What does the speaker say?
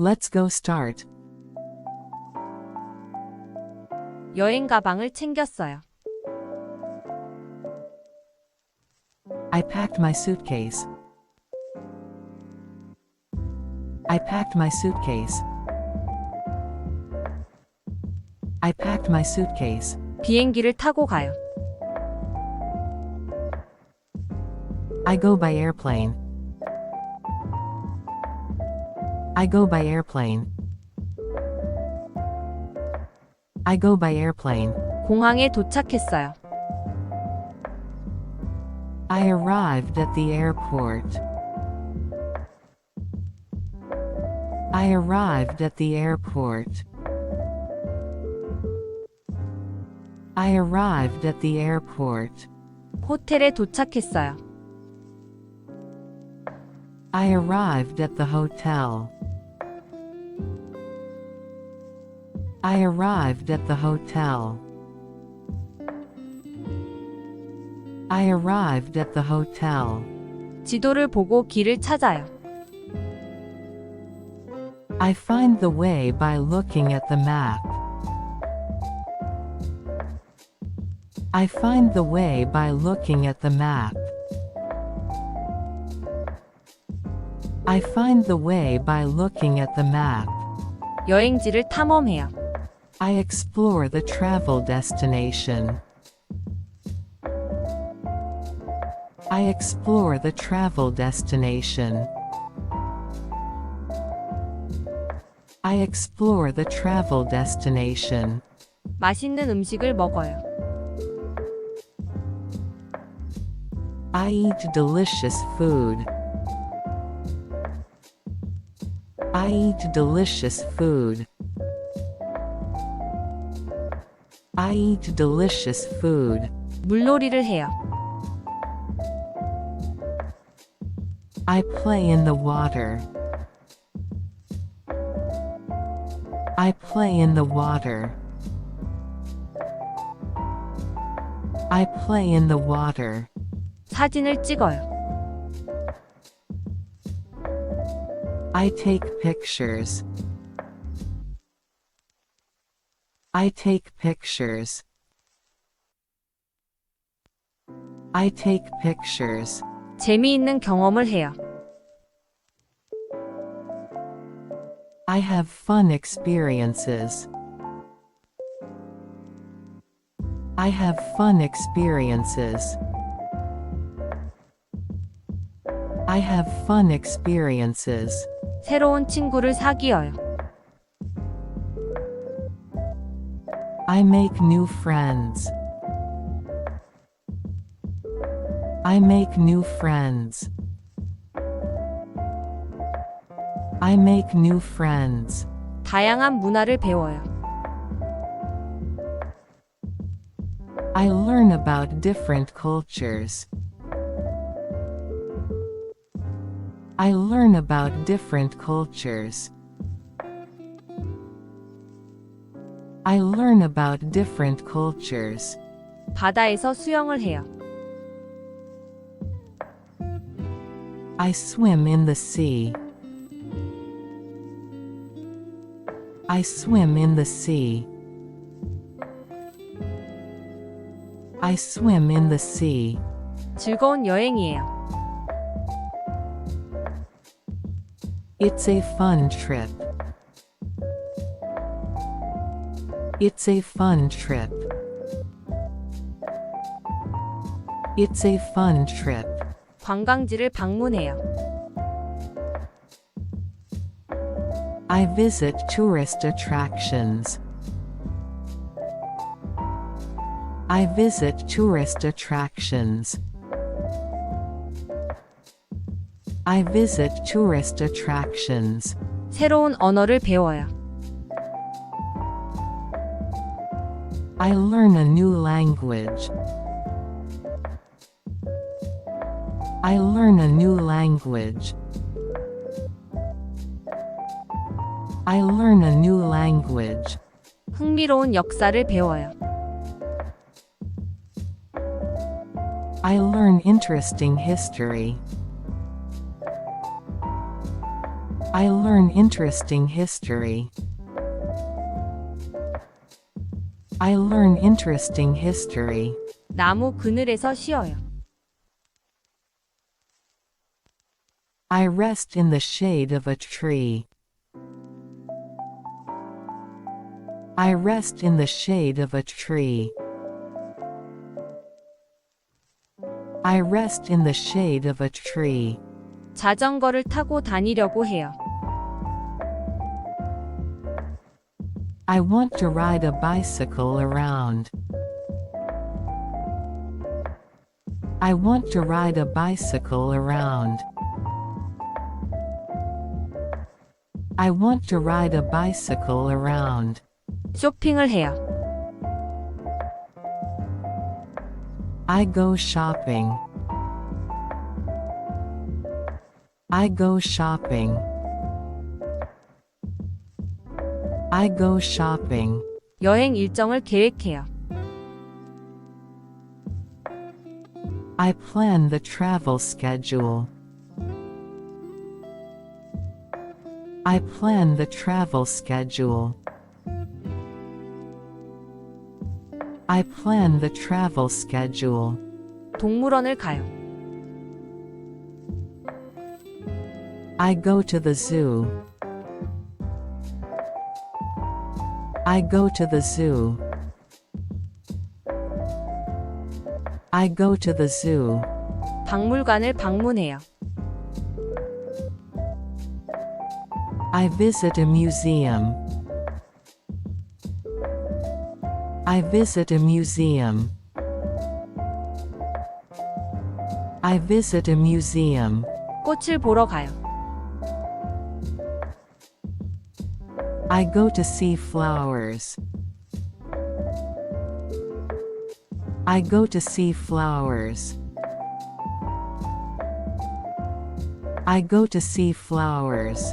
Let's go start. 여행 가방을 챙겼어요. I packed my suitcase. I packed my suitcase. I packed my suitcase. 비행기를 타고 가요. I go by airplane. I go by airplane. I go by airplane. 공항에 도착했어요. I arrived at the airport. I arrived at the airport. I arrived at the airport. 호텔에 도착했어요. I arrived at the hotel. I arrived at the hotel. I arrived at the hotel. 지도를 보고 길을 찾아요. I find the way by looking at the map. I find the way by looking at the map. I find the way by looking at the map. 여행지를 탐험해요. I explore the travel destination. I explore the travel destination. I explore the travel destination. 맛있는 음식을 먹어요. I eat delicious food. I eat delicious food. I eat delicious food. 물놀이를 해요. I play in the water. I play in the water. I play in the water. 사진을 찍어요. I take pictures. I take pictures. I take pictures. 재미있는 경험을 해요. I have fun experiences. I have fun experiences. I have fun experiences. 새로운 친구를 사귀어요. I make new friends. I make new friends. I make new friends. 다양한 문화를 배워요. I learn about different cultures. I learn about different cultures. I learn about different cultures. 바다에서 수영을 해요. I swim in the sea. I swim in the sea. I swim in the sea. 즐거운 여행이에요. It's a fun trip. It's a fun trip. It's a fun trip. 관광지를 방문해요. I visit tourist attractions. I visit tourist attractions. I visit tourist attractions. 새로운 언어를 배워요. I learn a new language. I learn a new language. I learn a new language. 흥미로운 역사를 배워요. I learn interesting history. I learn interesting history. I learn interesting history. 나무 그늘에서 쉬어요. I rest in the shade of a tree. I rest in the shade of a tree. I rest in the shade of a tree. 자전거를 타고 다니려고 해요. I want to ride a bicycle around. I want to ride a bicycle around. I want to ride a bicycle around. 쇼핑을 해요. I go shopping. I go shopping. I go shopping. 여행 일정을 계획해요. I plan the travel schedule. I plan the travel schedule. I plan the travel schedule. 동물원을 가요. I go to the zoo. I go to the zoo. I go to the zoo. 박물관을 방문해요. I visit a museum. I visit a museum. I visit a museum. 꽃을 보러 가요. I go to see flowers. I go to see flowers. I go to see flowers.